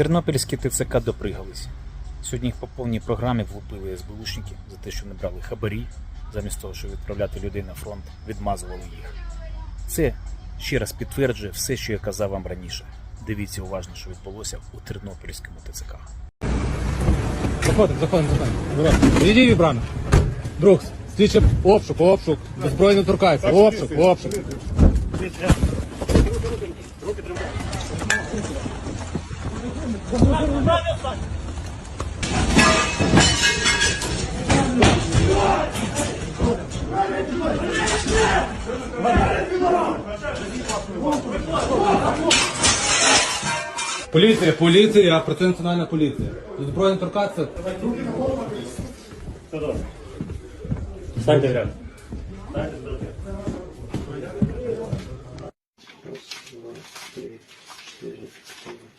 Тернопільські ТЦК допригались. Сьогодні їх по повній програмі влупили СБУшники за те, що не брали хабарі, замість того, щоб відправляти людей на фронт, відмазували їх. Це ще раз підтверджує все, що я казав вам раніше. Дивіться уважно, що відбулося у Тернопільському ТЦК. Заходимо, заходимо, заходимо. Відійди від. Друг, слідче обшук, обшук. Беззбройно торкається. Обшук, обшук. Поліція, поліція, працює національна поліція. Зброя не торкатися. Все в ряд. Раз, два, три.